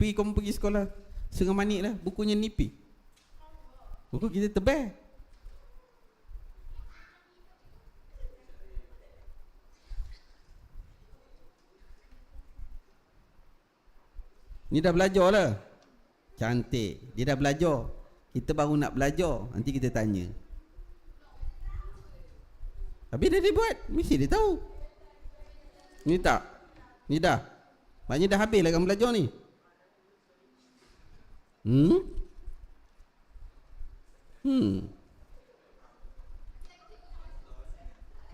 Pi kamu pergi sekolah. Setengah manik lah Bukunya ni pi. Buku kita tebal. Ni dah belajar lah. Cantik. Dia dah belajar. Kita baru nak belajar. Nanti kita tanya. Habis dah dia buat Mesti dia tahu. Ni tak? Ni dah? Maknanya dah habis lah kamu belajar ni Hmm Hmm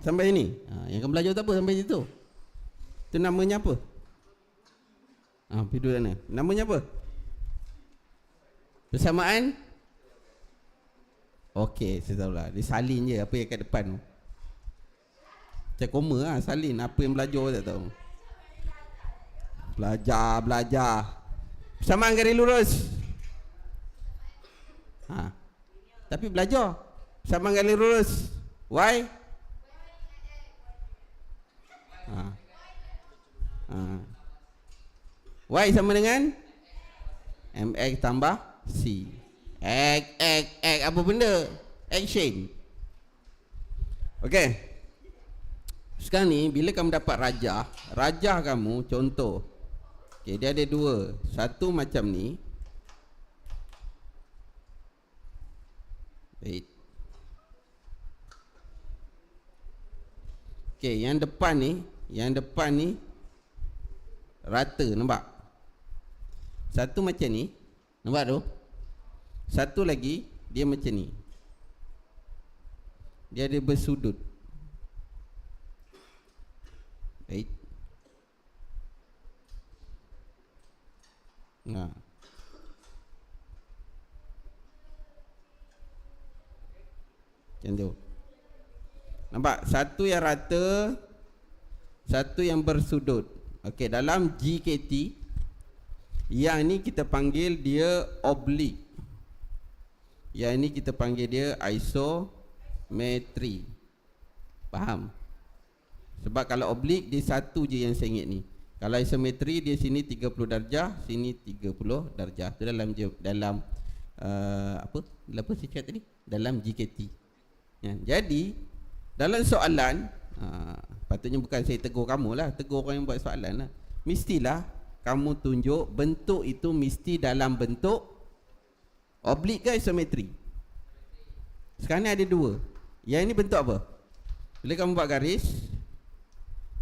Sampai sini ha, Yang kamu belajar tak apa sampai situ Itu namanya apa Ah, ha, pergi duduk sana. Namanya apa? Persamaan? Okey, saya tahu lah. Dia salin je apa yang kat depan tu. Macam koma lah, salin. Apa yang belajar tak tahu. Belajar, belajar. Persamaan garis lurus. Ha. Tapi belajar. Persamaan garis lurus. Why? Ha. Ha. Y sama dengan MX tambah C X, X, X apa benda? Action Okay Sekarang ni bila kamu dapat rajah Rajah kamu contoh Okay dia ada dua Satu macam ni Okay yang depan ni Yang depan ni Rata nampak? Satu macam ni Nampak tu? Satu lagi Dia macam ni. Dia ada bersudut. Baik. Nah. Macam tu Nampak Satu yang rata Satu yang bersudut Okey dalam GKT yang ini kita panggil dia oblique. Yang ini kita panggil dia isometri. Faham? Sebab kalau oblique dia satu je yang sengit ni. Kalau isometri dia sini 30 darjah, sini 30 darjah. Itu dalam dalam uh, apa? Dalam apa saya cakap tadi? Dalam GKT. Ya, jadi dalam soalan uh, patutnya bukan saya tegur kamu lah, tegur orang yang buat soalan lah. Mestilah kamu tunjuk bentuk itu mesti dalam bentuk oblik ke isometri? Sekarang ni ada dua. Yang ini bentuk apa? Bila kamu buat garis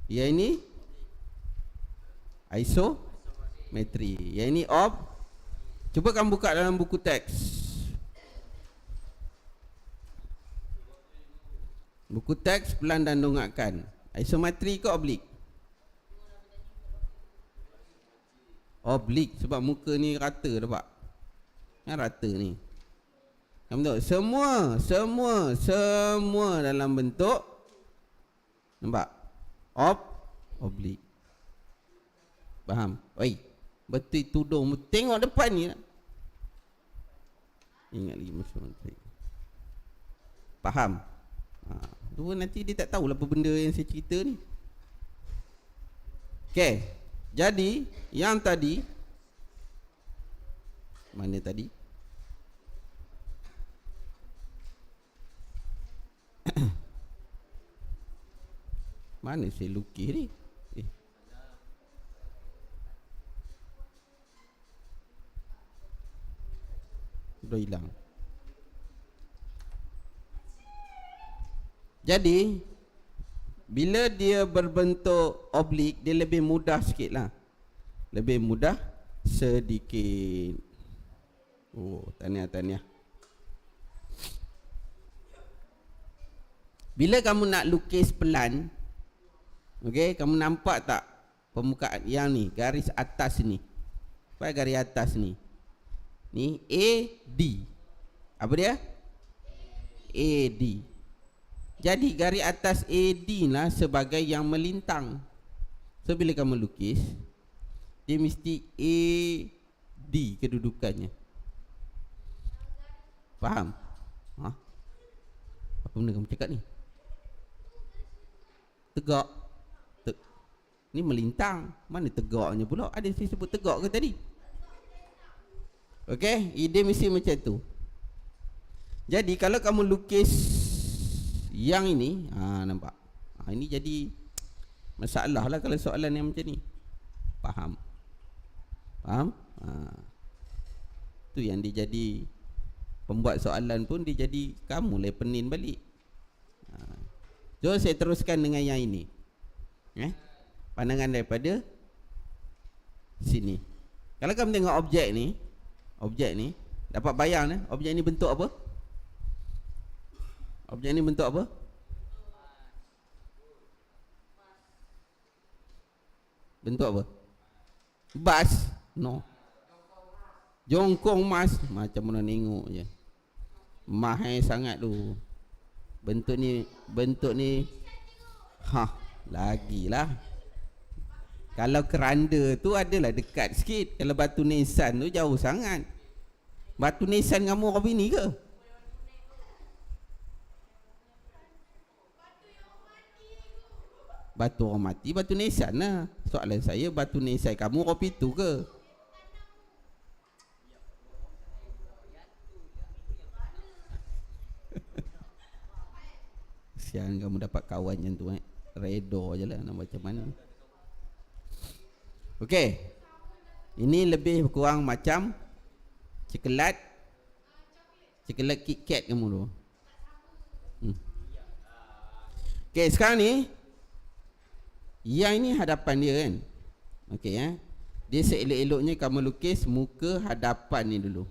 yang ini isometri. Yang ini ob cuba kamu buka dalam buku teks buku teks pelan dan dongakkan isometri ke oblik Oblique sebab muka ni rata nampak. Kan rata ni. Tahu semua semua semua dalam bentuk nampak. Ob oblique. Faham? Oi. Betul tudung tengok depan ni. Ingat lagi masa. Faham? Ha, dua nanti dia tak tahu lah apa benda yang saya cerita ni. Okay. Jadi yang tadi mana tadi? mana saya lukis ni? Eh. Dah hilang. Jadi bila dia berbentuk oblik Dia lebih mudah sikit lah. Lebih mudah sedikit. Oh, tahniah, tahniah. Bila kamu nak lukis pelan Okay, kamu nampak tak Permukaan? Yang ni, garis atas ni. Apa garis atas ni? Ni A, D. Apa dia? A, D jadi garis atas AD lah sebagai yang melintang. So bila kamu lukis, dia mesti AD kedudukannya. Faham? Ha? Apa benda kamu cakap ni? Tegak. Te ni melintang. Mana tegaknya pula? Ada saya sebut tegak ke tadi? Okey, ide mesti macam tu. Jadi kalau kamu lukis yang ini, ha nampak. Ha ini jadi masalah lah kalau soalan yang macam ni. Faham? Faham? Ha. Tu yang dia jadi pembuat soalan pun dia jadi kamu lah penin balik. Ha. Jom saya teruskan dengan yang ini. Eh? Pandangan daripada sini. Kalau kamu tengok objek ni, objek ni dapat bayang ni objek ni bentuk apa objek ni bentuk apa? Bentuk apa? Bas. No. Jongkong mas. Macam mana tengok je. Mahal sangat tu. Bentuk ni bentuk ni ha lagilah. Kalau keranda tu adalah dekat sikit. Kalau batu nisan tu jauh sangat. Batu nisan kamu orang bini ke? Batu orang mati, batu nisan lah Soalan saya, batu nisan kamu orang pitu ke? Sian kamu dapat kawan yang tu eh Redo je lah nak macam mana Okey. Ini lebih kurang macam coklat coklat KitKat kamu tu. Hmm. Okey, sekarang ni yang ini hadapan dia kan. Okey ya. Dia seelok-eloknya kamu lukis muka hadapan ni dulu.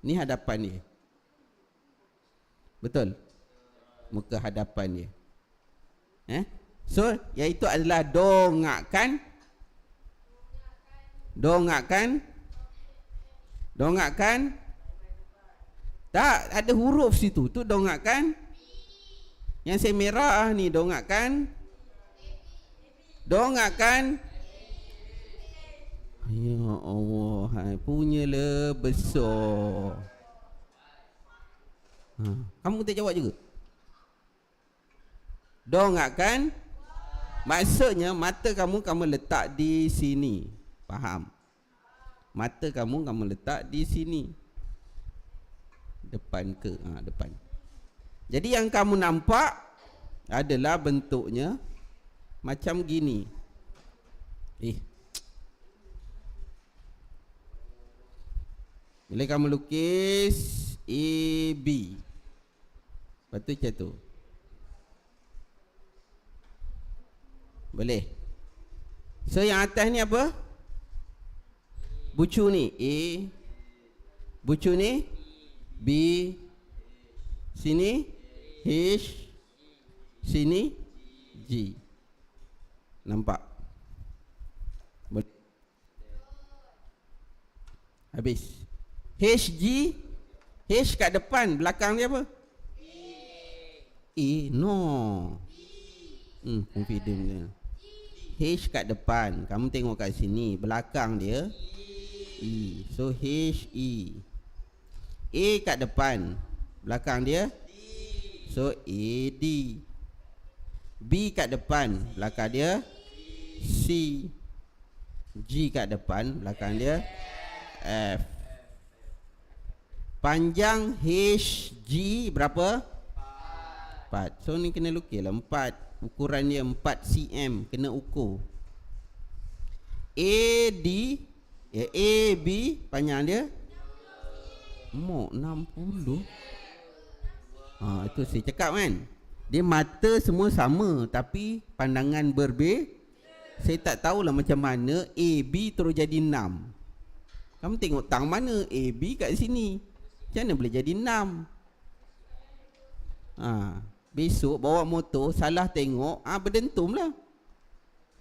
Ni hadapan dia. Betul. Muka hadapan dia. Eh? So, iaitu adalah dongakkan Dongakkan Dongakkan Tak ada huruf situ Tu dongakkan Yang saya merah ni dongakkan Dongakkan Ya Allah hai, Punyalah besar ha. Kamu tak jawab juga Dongakkan Maksudnya mata kamu kamu letak di sini Faham? Mata kamu kamu letak di sini. Depan ke? Ha, depan. Jadi yang kamu nampak adalah bentuknya macam gini. Eh. Bila kamu lukis A B. Betul macam tu. Boleh. So yang atas ni apa? Bucu ni A Bucu ni B Sini H Sini G Nampak? Habis. H G H kat depan Belakang dia apa? A No. Hmm confident dia. H kat depan. Kamu tengok kat sini Belakang dia E. So H E. A kat depan Belakang dia? So A D B kat depan Belakang dia C G kat depan Belakang dia F. Panjang H G berapa? 4 So ni kena lukis lah. 4 Ukuran dia 4 cm. Kena ukur. A D. Ya, A, B. Panjang dia? Mok 60 ha, Itu saya cakap kan Dia mata semua sama Tapi pandangan berbe Saya tak tahulah macam mana A, B terus jadi 6 Kamu tengok tang mana? A, B kat sini. Macam mana boleh jadi 6 ha, Besok bawa motor Salah tengok ah ha, Berdentum lah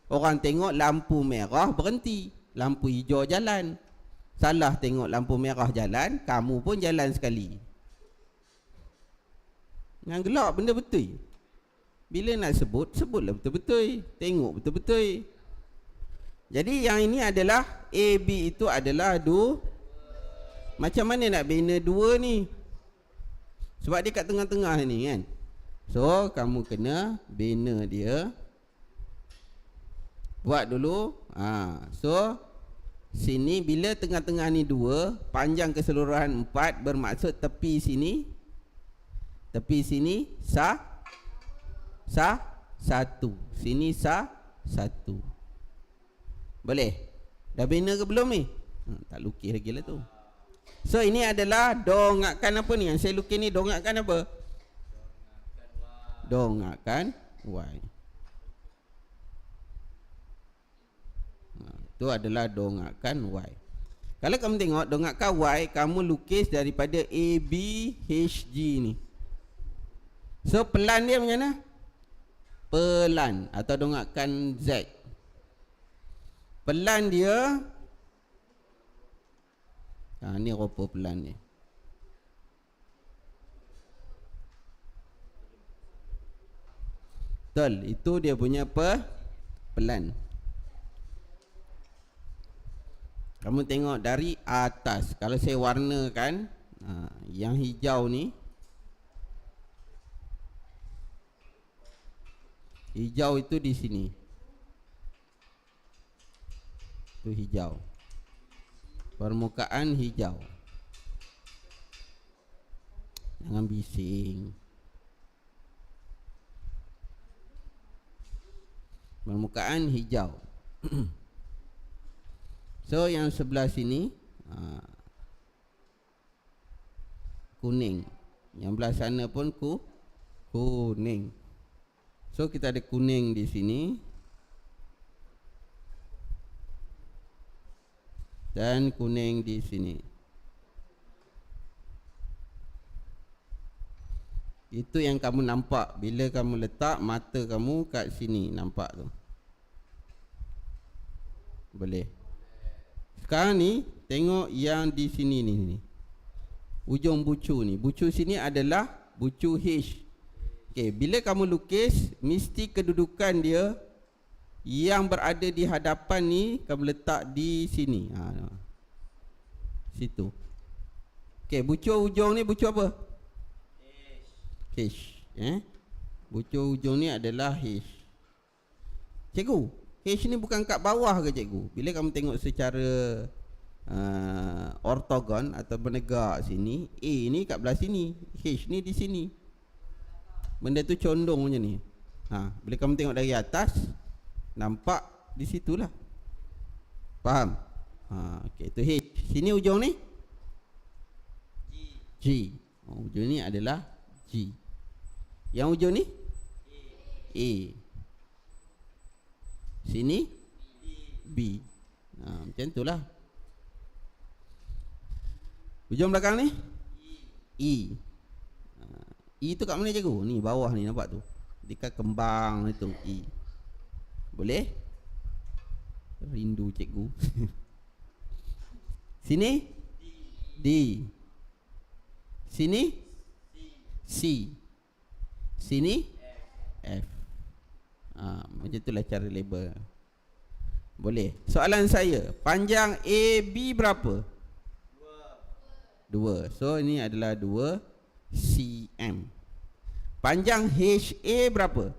Orang tengok lampu merah berhenti. Lampu hijau jalan. Salah tengok lampu merah jalan kamu pun jalan sekali yang gelap benda betul. Bila nak sebut sebutlah betul-betul. Tengok betul-betul. Jadi yang ini adalah A B itu adalah dua macam mana nak bina dua ni? Sebab dia kat tengah-tengah ni kan. So kamu kena bina dia. Buat dulu. Ha so Sini bila tengah-tengah ni dua Panjang keseluruhan empat Bermaksud tepi sini Tepi sini Sa Sa Satu. Sini sa Satu. Boleh? Dah bina ke belum ni? Hmm, Tak lukis lagi lah tu. So ini adalah Dongakkan apa ni? Yang saya lukis ni Dongakkan apa? Dongakkan Y. Itu adalah dongakkan Y. Kalau kamu tengok dongakkan Y Kamu lukis daripada A, B, H, G ni So pelan dia macam mana? Pelan. Atau dongakkan Z. Pelan dia. Ha, Ni rupa pelan ni. Betul. Itu dia punya apa? Pelan. Kamu tengok dari atas. Kalau saya warnakan ha, Yang hijau ni Hijau itu di sini. Itu hijau. Permukaan hijau. Jangan bising. Permukaan hijau. So yang sebelah sini uh, Kuning. Yang belah sana pun ku Kuning So kita ada kuning di sini Dan kuning di sini Itu yang kamu nampak Bila kamu letak mata kamu kat sini Nampak tu Boleh sekarang ni tengok yang di sini ni ni. Ujung bucu ni. Bucu sini adalah bucu H. Okey, bila kamu lukis mesti kedudukan dia yang berada di hadapan ni kamu letak di sini. Ha. Situ. Okey, bucu ujung ni bucu apa? H. H. Eh? Bucu ujung ni adalah H. Cikgu, H ni bukan kat bawah ke cikgu? Bila kamu tengok secara uh, ortogon atau bernegak sini, A ni kat belah sini, H ni di sini. Benda tu condong macam ni. Ha, bila kamu tengok dari atas, nampak di situlah. Faham? Ha, okey, tu H. Sini ujung ni? G. G. Oh, ujung ni adalah G. Yang ujung ni? A. Sini B ha, Macam tu lah Ujung belakang ni E ha, E tu kat mana cikgu? Ni bawah ni nampak tu. Dekat kembang itu E Boleh? Rindu cikgu. Sini? D. Sini? C. Sini? F. Ha, Macam itulah cara label. Boleh? Soalan saya Panjang AB berapa? Dua. So ini adalah dua. Cm Panjang HA berapa?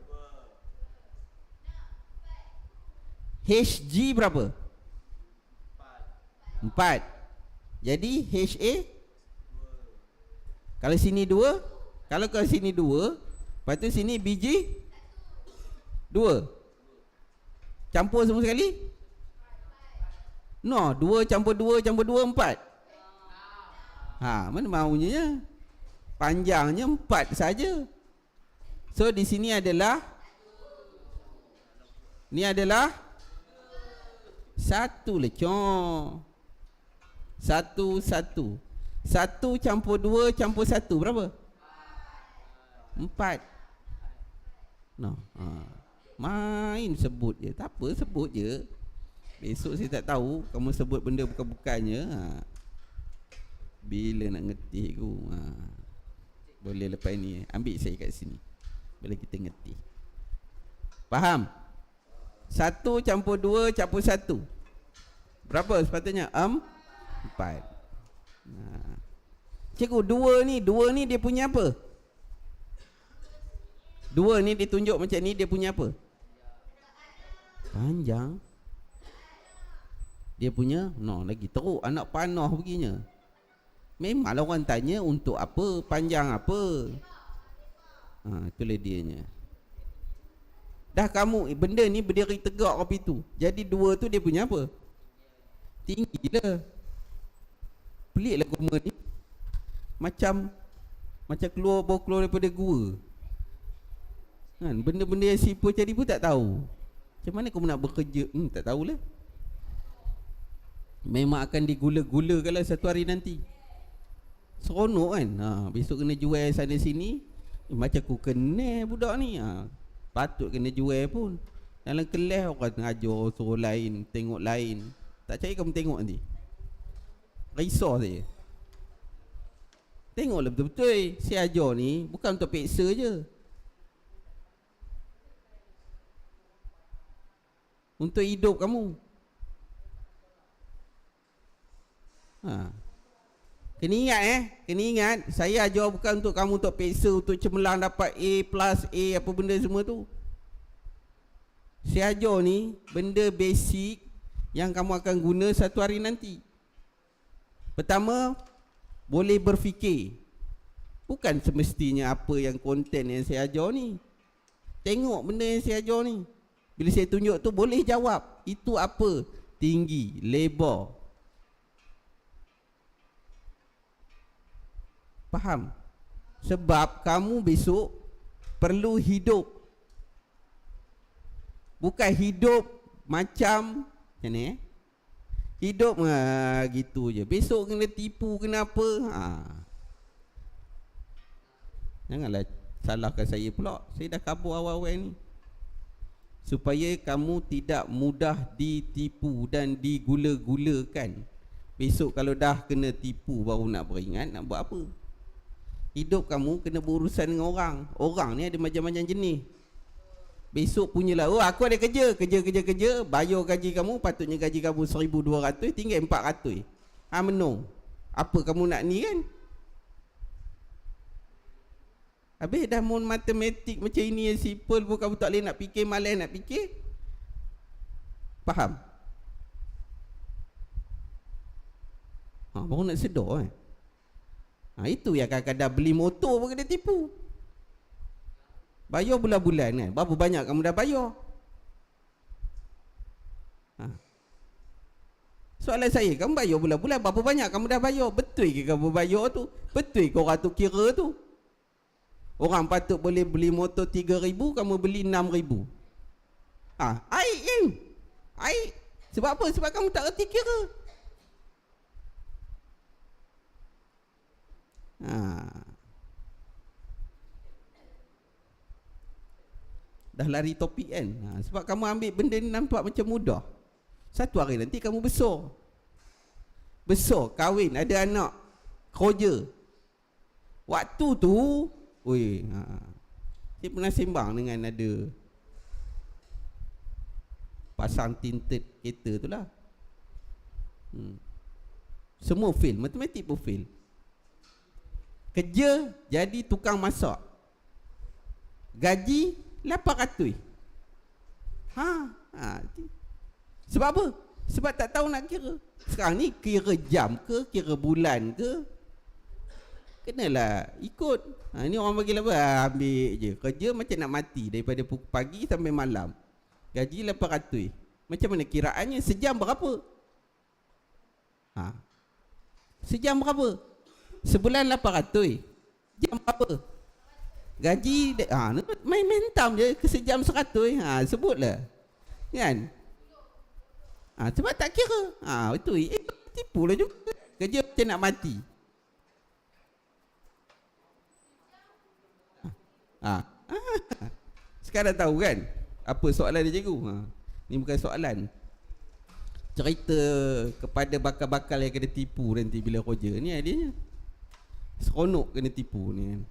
HG berapa? Empat. Jadi HA Kalau sini dua Kalau ke sini dua Lepas tu sini BG Dua. Campur semua sekali? No Dua campur dua Campur dua empat. Ha Mana maunya? Panjangnya empat saja. So di sini adalah Ni adalah Satu lecong Satu Satu. Satu campur dua Campur satu. Berapa? Empat. No ha. Main sebut je. Tak apa sebut je. Besok saya tak tahu Kamu sebut benda bukan-bukannya. Ha. Bila nak ngerti aku ha. Boleh lepas ni. Ambil saya kat sini Bila kita ngerti Faham? Satu campur dua campur satu Berapa sepatutnya? Em? Empat ha. Cikgu dua ni Dua ni dia punya apa? Dua ni ditunjuk macam ni Dia punya apa? Panjang Dia punya no lagi teruk anak panah begini. Memanglah orang tanya untuk apa, panjang apa. Ha, itulah dianya. Dah kamu benda ni berdiri tegak api tu. Jadi dua tu dia punya apa? Tinggi lah. Pelik lah guma ni. Macam macam keluar bawa keluar daripada gua. Kan benda-benda yang siapa cari pun tak tahu. Macam mana kau nak bekerja? Hmm, tak tahulah. Memang akan digula-gula kalau satu hari nanti. Seronok kan? Ha, besok kena jual sana sini. Macam aku kena budak ni. Ha, Patut kena jual pun. Dalam kelas orang ajar suruh lain Tengok lain. Tak cari kamu tengok nanti. Risau saja Tengoklah betul-betul Si ajar ni bukan untuk peksa je. Untuk hidup kamu. Ha. Kena ingat eh? Kena ingat Saya ajar bukan untuk kamu Untuk peksa Untuk cemerlang dapat A plus A Apa benda semua tu. Saya ajar ni Benda basic Yang kamu akan guna Satu hari nanti. Pertama Boleh berfikir. Bukan semestinya Apa yang konten Yang saya ajar ni. Tengok benda yang saya ajar ni. Bila saya tunjuk tu Boleh jawab. Itu apa? Tinggi Lebar Faham? Sebab kamu besok perlu hidup. Bukan hidup macam macam ni eh? Hidup ha, gitu je. Besok kena tipu kenapa? Ha. Janganlah salahkan saya pula. Saya dah kabur awal-awal ni. Supaya kamu tidak mudah ditipu dan digula-gulakan. Besok kalau dah kena tipu baru nak beringat nak buat apa? Hidup kamu kena berurusan dengan orang. Orang ni ada macam-macam jenis. Besok punyalah Oh aku ada kerja Kerja-kerja-kerja Bayar gaji kamu Patutnya gaji kamu 1200 Tinggal 400 Ha menung. Apa kamu nak ni kan? Habis dah mohon matematik macam ini yang simple pun kamu tak boleh nak fikir malas nak fikir. Faham? Ha, baru nak sedar eh Ha, itu yang kadang-kadang beli motor pun kena tipu. Bayar bulan-bulan kan. Berapa banyak kamu dah bayar? Ha. Soalan saya, kamu bayar bulan-bulan berapa banyak kamu dah bayar? Betul ke kamu bayar tu? Betul ke orang tu kira tu? Orang patut boleh beli motor 3000 kamu beli 6000. Ah, ha, ai in. Ai sebab apa? Sebab kamu tak reti kira. Ha. Dah lari topik kan ha. Sebab kamu ambil benda ni nampak macam mudah Satu hari nanti kamu besar Besar, kahwin, ada anak Kerja Waktu tu Ui, ha. Saya pernah sembang dengan ada Pasang tinted kereta tu lah hmm. Semua fail, matematik pun fail Kerja jadi tukang masak. Gaji 800. Ha, ha. Sebab apa? Sebab tak tahu nak kira. Sekarang ni kira jam ke, kira bulan ke? Kenalah ikut. Ha, ni orang bagi apa? Ha, ambil je. Kerja macam nak mati daripada pagi sampai malam. Gaji 800. Macam mana kiraannya? Sejam berapa? Ha. Sejam berapa? Sebulan 800 Jam apa? Gaji ha, Main mentam je ke sejam 100 ha, Sebutlah Kan? Ha, sebab tak kira ha, Itu eh, Tipu lah juga Kerja macam nak mati ha. Ha. Sekarang tahu kan Apa soalan dia cikgu ha. Ni bukan soalan Cerita kepada bakal-bakal yang kena tipu nanti bila kerja Ni adanya Seronok kena tipu ni. Kan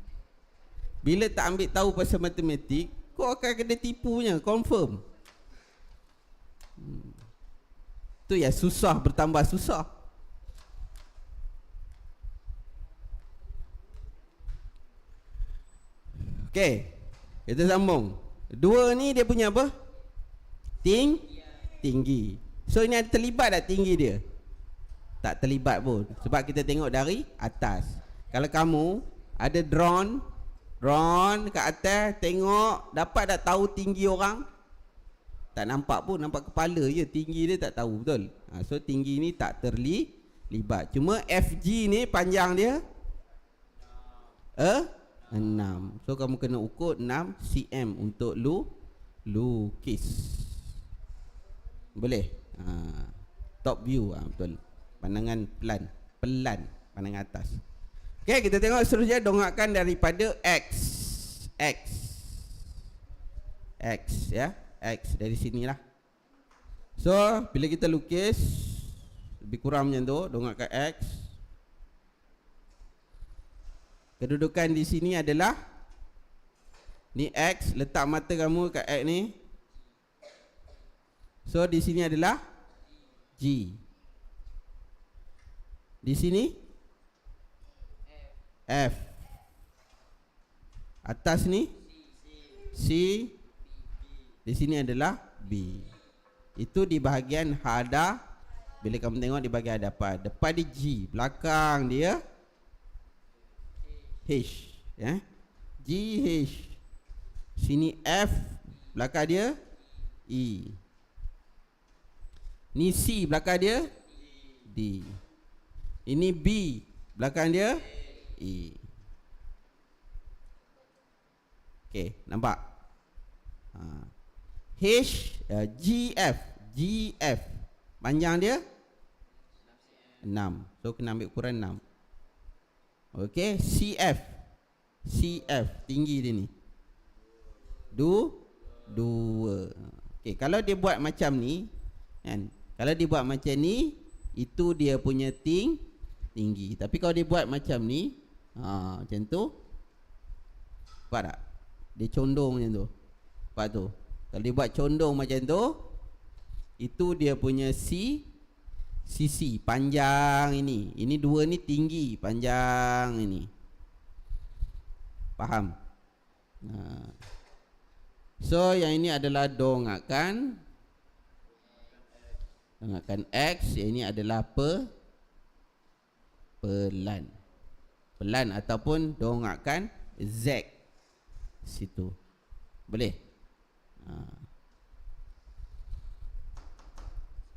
Bila tak ambil tahu pasal matematik Kau akan kena tipunya Confirm. Hmm. Tu ya susah bertambah susah. Okay Kita sambung. Dua ni dia punya apa? Ting Tinggi. So ini ada terlibat tak tinggi dia? Tak terlibat pun. Sebab kita tengok dari atas Kalau kamu ada drone Drone kat atas Tengok Dapat tak tahu tinggi orang? Tak nampak pun Nampak kepala je Tinggi dia tak tahu betul ha, So tinggi ni tak terlibat Cuma FG ni panjang dia Eh? 6 So kamu kena ukur 6 cm Untuk lu Lukis Boleh? Ha, top view ha, Betul Pandangan pelan Pelan Pandangan atas Okay kita tengok seterusnya Dongakkan daripada X. X. X ya. X dari sinilah. So bila kita lukis Lebih kurang macam tu Dongakkan X. Kedudukan di sini adalah Ni X Letak mata kamu kat X ni. So di sini adalah G. Di sini F. Atas ni? C. Di sini adalah B. Itu di bahagian hada. Bila kamu tengok di bahagian hadapan. Depan di G. Belakang dia. H. Ya. G H. Sini F. Belakang dia E. Ni C. Belakang dia D. Ini B. Belakang dia E Okay nampak ha. H uh, G F G F Panjang dia 6 So kena ambil ukuran 6 Okey, CF. CF tinggi dia ni. Du dua. Okey, kalau dia buat macam ni, kan? Kalau dia buat macam ni, itu dia punya ting tinggi. Tapi kalau dia buat macam ni, ha, macam tu. Nampak tak? Dia condong macam tu. Nampak tu? Kalau dia buat condong macam tu, itu dia punya C sisi panjang ini. Ini dua ni tinggi, panjang ini. Faham? Nah. So yang ini adalah dongakan dongakan X, yang ini adalah pe pelan. Pelan ataupun dongakan Z situ. Boleh? Ha.